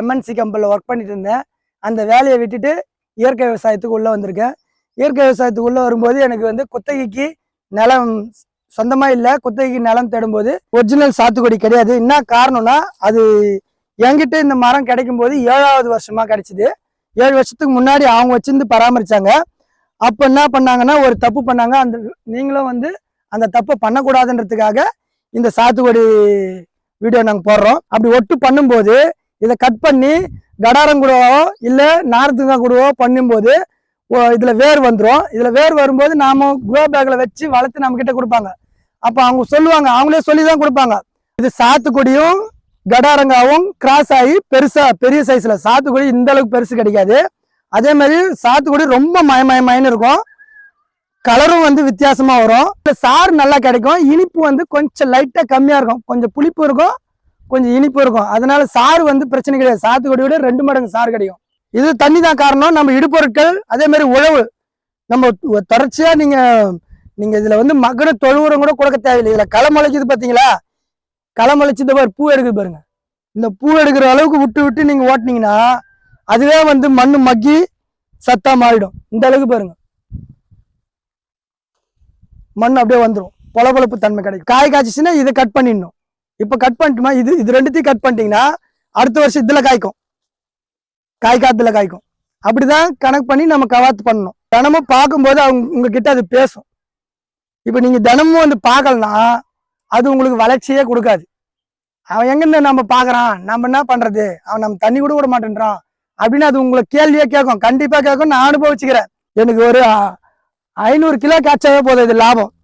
MNC கம்பெனியில் work பண்ணிட்டு இருந்தேன். அந்த வேலையை விட்டுட்டு இயற்கை விவசாயத்துக்கு உள்ளே வந்திருக்கேன். இயற்கை விவசாயத்துக்கு உள்ளே வரும்போது எனக்கு வந்து குத்தகைக்கு நிலம் சொந்தமாக இல்லை குத்தகைக்கு நிலம் தேடும்போது ஒரிஜினல் சாத்துக்குடி கிடையாது. என்ன காரணம்னா அது என்கிட்ட இந்த மரம் கிடைக்கும் போது ஏழாவது வருஷமாக கிடைச்சிது. ஏழு வருஷத்துக்கு முன்னாடி அவங்க வச்சிருந்து பராமரித்தாங்க அப்போ என்ன பண்ணாங்கன்னா ஒரு தப்பு பண்ணாங்க. அந்த நீங்களும் வந்து அந்த தப்பை பண்ணக்கூடாதுன்றதுக்காக இந்த சாத்துக்குடி வீடியோ நாங்கள் போடுறோம். அப்படி ஒட்டு பண்ணும்போது இதை கட் பண்ணி கடாரம் கூடவோ இல்லை நார்த்துங்க கூடவோ பண்ணும்போது ஓ- வேர் வந்துடும் இதில் வேர் வரும்போது நாம் குரோ பேக்கில் வச்சு வளர்த்து நம்மக்கிட்ட கொடுப்பாங்க. அப்போ அவங்க சொல்லுவாங்க அவங்களே சொல்லி தான் கொடுப்பாங்க. இது சாத்துக்குடியும் கடாரங்காவும் கிராஸ் ஆகி பெருசாக பெரிய சைஸில் சாத்துக்குடி இந்த அளவுக்கு பெருசு கிடைக்காது. அதே மாதிரி சாத்துக்குடி ரொம்ப மயமயமயன்னு இருக்கும். கலரும் வந்து வித்தியாசமாக வரும். இந்த சாறு நல்லா கிடைக்கும். இனிப்பு வந்து கொஞ்சம் லைட்டாக கம்மியாக இருக்கும். கொஞ்சம் புளிப்பு இருக்கும். கொஞ்சம் இனிப்பு இருக்கும். அதனால சாறு வந்து பிரச்சனை கிடையாது. சாத்துக்குடியோட ரெண்டு மடங்கு சாறு கிடைக்கும். இது தண்ணி தான் காரணம். நம்ம இடுப்பொருட்கள் அதே மாதிரி உழவு. நம்ம து- தொடர்ச்சியா நீங்க நீங்க இதுல வந்து மகன தொழுவுரம் கூட கொடுக்க தேவையில்லை. இதுல களை முளைக்குது பாத்தீங்களா? களை முளைச்சது பாரு பூ எடுக்குது பாருங்க. இந்த பூ எடுக்கிற அளவுக்கு விட்டு விட்டு நீங்க ஓட்டுனீங்கன்னா அதுவே வந்து மண் மக்கி சத்தா மாறிடும். இந்த அளவுக்கு பாருங்க. மண் அப்படியே வந்துடும் பொலபொலப்பு தன்மை கிடைக்கும். காய் காய்ச்சிச்சுன்னா இதை கட் பண்ணிடணும். இப்ப கட் பண்ணிட்டுமா? இது இது ரெண்டுத்தையும் கட் பண்ணிட்டீங்கன்னா அடுத்த வருஷம் இதுல காய்க்கும். காய் காத்துல காய்க்கும். அப்படிதான் கணக்கு பண்ணி நம்ம கவாத்து பண்ணணும். தினமும் பார்க்கும்போது அவங்க உங்ககிட்ட அது பேசும். இப்ப நீங்க தினமும் வந்து பார்க்கலனா அது உங்களுக்கு வளர்ச்சியே கொடுக்காது. அவன் எங்கிருந்து நம்ம பார்க்குறான்? நம்ம என்ன பண்றது? அவன் நம்ம தண்ணி கூட விட மாட்டேன்றான். அப்படின்னு அது உங்களை கேள்வியே கேட்கும். கண்டிப்பா கேட்கும் நான் அனுபவிச்சுக்கிறேன். எனக்கு ஒரு ஐநூறு கிலோ காய்ச்சாவே போதும் இது லாபம்.